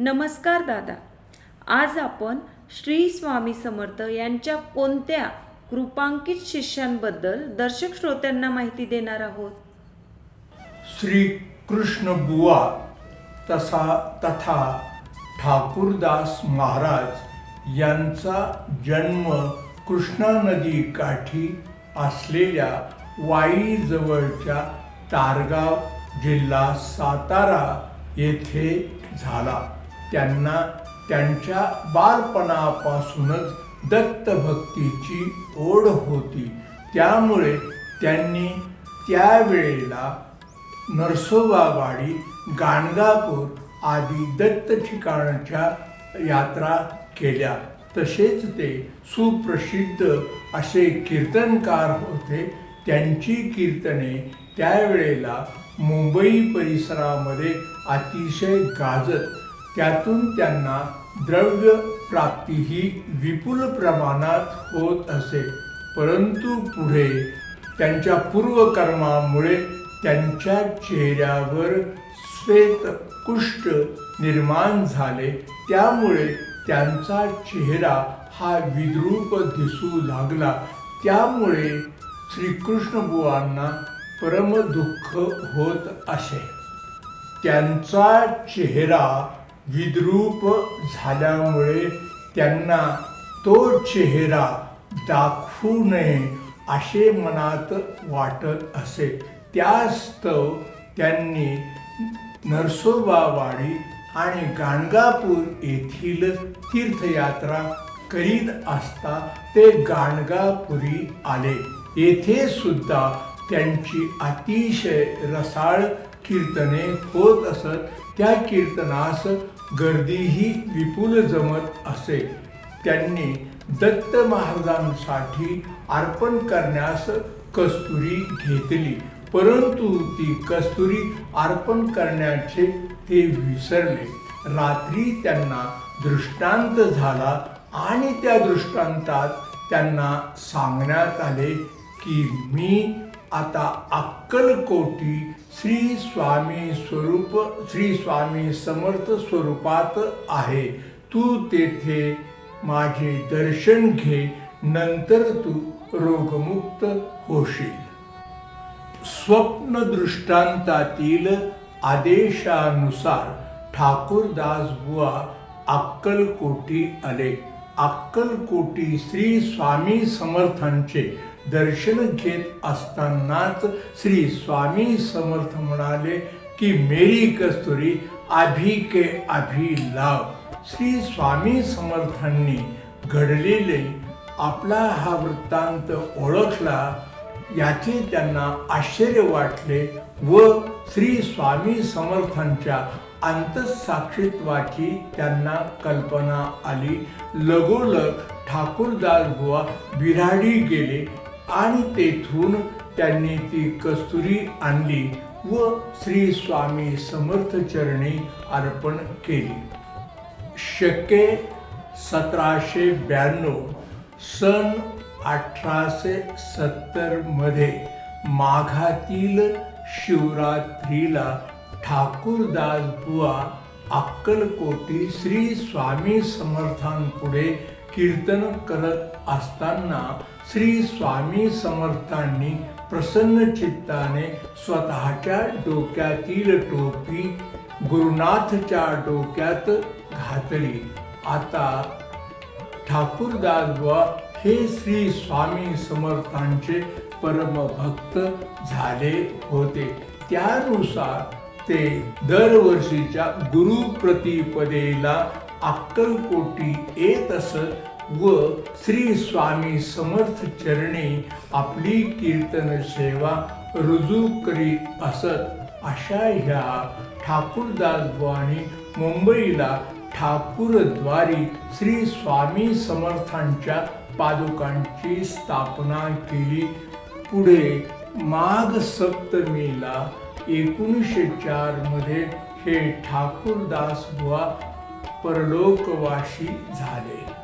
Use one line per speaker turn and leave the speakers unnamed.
नमस्कार दादा. आज आपण श्री स्वामी समर्थ यांच्या कोणत्या कृपांकित शिष्यांबद्दल दर्शक श्रोत्यांना माहिती देणार आहोत?
श्री कृष्ण बुवा तसा तथा ठाकूरदास महाराज यांचा जन्म कृष्णा नदी काठी असलेल्या वाईजवळच्या तारगाव जिल्हा सातारा येथे झाला. त्यांना त्यांच्या बालपणापासूनच दत्तभक्तीची ओढ होती. त्यामुळे त्यांनी त्यावेळेला नरसोबावाडी गाणगापूर आदी दत्त ठिकाणच्या यात्रा केल्या. तसेच ते सुप्रसिद्ध असे कीर्तनकार होते. त्यांची कीर्तने त्यावेळेला मुंबई परिसरामध्ये अतिशय गाजत त्यातून त्यांना द्रव्य प्राप्ती ही विपुल प्रमाणात होत असे. परंतु पुढे त्यांच्या पूर्वकर्मामुळे त्यांच्या चेहऱ्यावर श्वेत कुष्ठ निर्माण झाले. त्यामुळे त्यांचा चेहरा हा विद्रूप दिसू लागला. त्यामुळे श्रीकृष्णबुवांना परमदुःख परम दुःख होत असे. त्यांचा चेहरा विद्रूप झाल्यामुळे त्यांना तो चेहरा दाखवू नये असे मनात वाटत असे. त्यास्तव त्यांनी नरसोबावाडी आणि गाणगापूर येथील तीर्थयात्रा करीत असता ते गाणगापुरी आले. येथे सुद्धा त्यांची अतिशय रसाळ कीर्तने होत असत. त्या कीर्तनास गर्दीही विपुल जमत असे. त्यांनी दत्त महाराजांसाठी अर्पण करण्यास कस्तुरी घेतली. परंतु ती कस्तुरी अर्पण करण्याचे ते विसरले. रात्री त्यांना दृष्टांत झाला आणि त्या दृष्टांतात त्यांना सांगण्यात आले की मी आता अक्कलकोटी श्री स्वामी स्वरूप श्री स्वामी समर्थ स्वरूपात आहे. तू तेथे माझे दर्शन घे नंतर तू रोगमुक्त होशील. स्वप्न दृष्टांतातील आदेशानुसार ठाकूरदास बुवा अक्कलकोटी आले. अक्कलकोटी श्री स्वामी समर्थांचे दर्शन घेत असतानाच श्री स्वामी समर्थ म्हणाले की मेरी कस्तुरी अभी के अभी लाव. श्री स्वामी समर्थांनी घडलेले आपला हा वृत्तांत ओळखला याचे त्यांना आश्चर्य वाटले व श्री स्वामी समर्थांच्या अंतसाक्षित्वाची त्यांना कल्पना आली. लगोलग ठाकूरदास बुवा बिराडी गेले आणि तेथून त्यांनी ती कस्तुरी आणली व श्री स्वामी समर्थ चरणी अर्पण केली. शके सतराशे ब्याण्णव सन अठराशे सत्तरमध्ये माघातील शिवरात्रीला ठाकूरदास बुवा अक्कलकोटी श्री स्वामी समर्थांपुढे कीर्तन करत असताना श्री स्वामी समर्थांनी प्रसन्न चित्ताने स्वतःच्या डोक्यातील टोपी गुरुनाथच्या डोक्यात घातली. आता ठाकूरदास बुवा हे श्री स्वामी समर्थांचे परमभक्त झाले होते. त्यानुसार ते दरवर्षीच्या गुरुप्रतिपदेला अक्कलकोटी येत असत. व श्री स्वामी समर्थ चरणी आपली कीर्तन सेवा रुजू करीत असत. अशा ह्या ठाकूरदासबुवानी मुंबईला ठाकूरद्वारी श्री स्वामी समर्थांच्या पादुकांची स्थापना केली. पुढे माघ सप्तमीला एकोणीसशे चारमध्ये हे ठाकूरदास बुवा झाले.